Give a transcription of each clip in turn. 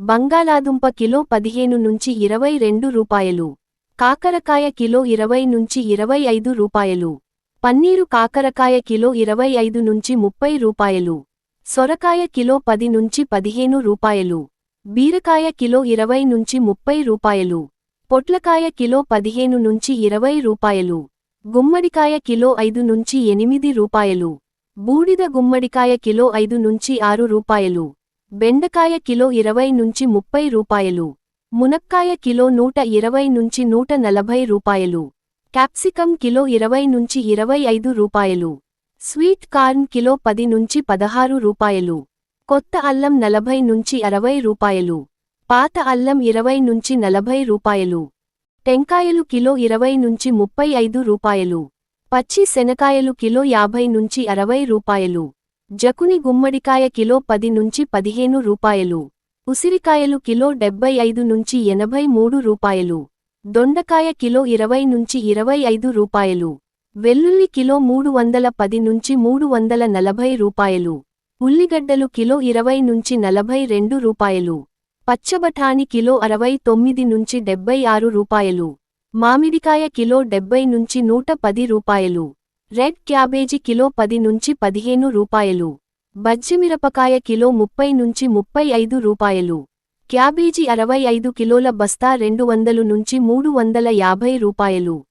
బంగాళాదుంప కిలో పదిహేను నుంచి ఇరవై రెండు రూపాయలు. కాకరకాయ కిలో ఇరవై నుంచి ఇరవై ఐదు రూపాయలు. పన్నీరు కాకరకాయ కిలో ఇరవై ఐదు నుంచి ముప్పై రూపాయలు. సొరకాయ కిలో పది నుంచి పదిహేను రూపాయలు. బీరకాయ కిలో ఇరవై నుంచి ముప్పై రూపాయలు. పొట్లకాయ కిలో పదిహేను నుంచి ఇరవై రూపాయలు. గుమ్మడికాయ కిలో ఐదు నుంచి ఎనిమిది రూపాయలు. బూడిద గుమ్మడికాయ కిలో ఐదు నుంచి ఆరు రూపాయలు. బెండకాయ కిలో ఇరవై నుంచి ముప్పై రూపాయలు. మునక్కాయ కిలో నూట ఇరవై నుంచి నూట నలభై రూపాయలు. క్యాప్సికం కిలో ఇరవై నుంచి ఇరవై ఐదు రూపాయలు. స్వీట్ కార్న్ కిలో పది నుంచి పదహారు రూపాయలు. కొత్త అల్లం నలభై నుంచి అరవై రూపాయలు. పాత అల్లం ఇరవై నుంచి నలభై రూపాయలు. టెంకాయలు కిలో ఇరవై నుంచి ముప్పై ఐదు రూపాయలు. పచ్చి శనకాయలు కిలో యాభై నుంచి అరవై రూపాయలు. జకుని గుమ్మడికాయ కిలో పది నుంచి పదిహేను రూపాయలు. ఉసిరికాయలు కిలో డెబ్బై ఐదు నుంచి ఎనభై మూడు రూపాయలు. దొండకాయ కిలో ఇరవై నుంచి ఇరవై ఐదు రూపాయలు. వెల్లుల్లి కిలో మూడు వందల పది నుంచి మూడు వందల నలభై రూపాయలు. ఉల్లిగడ్డలు కిలో ఇరవై నుంచి నలభై రెండు రూపాయలు. పచ్చబఠాని కిలో అరవై తొమ్మిది నుంచి డెబ్బై ఆరు రూపాయలు. మామిడికాయ కిలో డెబ్బై నుంచి నూట పది రూపాయలు. రెడ్ క్యాబేజీ కిలో పది నుంచి పదిహేను రూపాయలు. బజ్జిమిరపకాయ కిలో ముప్పై నుంచి ముప్పై ఐదు రూపాయలు. క్యాబేజీ అరవై ఐదు కిలోల బస్తా రెండు వందలు నుంచి మూడు వందల యాభై రూపాయలు.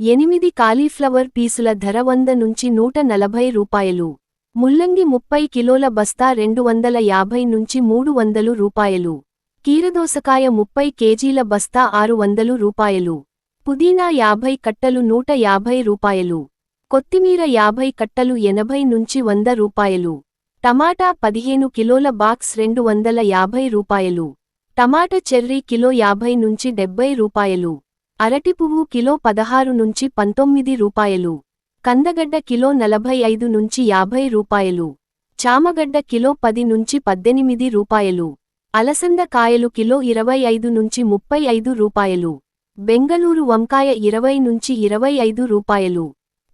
ఎనిమిది కాలీఫ్లవర్ పీసుల ధర వంద నుంచి నూట నలభై రూపాయలు. ముల్లంగి ముప్పై కిలోల బస్తా రెండు వందల యాభై నుంచి మూడు వందలు రూపాయలు. కీరదోసకాయ ముప్పై కేజీల బస్తా ఆరు వందలు రూపాయలు. పుదీనా యాభై కట్టలు నూట యాభై రూపాయలు. కొత్తిమీర యాభై కట్టలు ఎనభై నుంచి వంద రూపాయలు. టమాటా పదిహేను కిలోల బాక్స్ రెండు వందల యాభై రూపాయలు. టమాటా చెర్రీ కిలో యాభై నుంచి డెబ్బై రూపాయలు. అరటి పువ్వు కిలో పదహారు నుంచి పంతొమ్మిది రూపాయలు. కందగడ్డ కిలో నలభై ఐదు నుంచి యాభై రూపాయలు. చామగడ్డ కిలో పది నుంచి పద్దెనిమిది రూపాయలు. అలసంద కాయలు కిలో ఇరవై ఐదు నుంచి ముప్పై ఐదు రూపాయలు. బెంగళూరు వంకాయ ఇరవై నుంచి ఇరవై ఐదు రూపాయలు.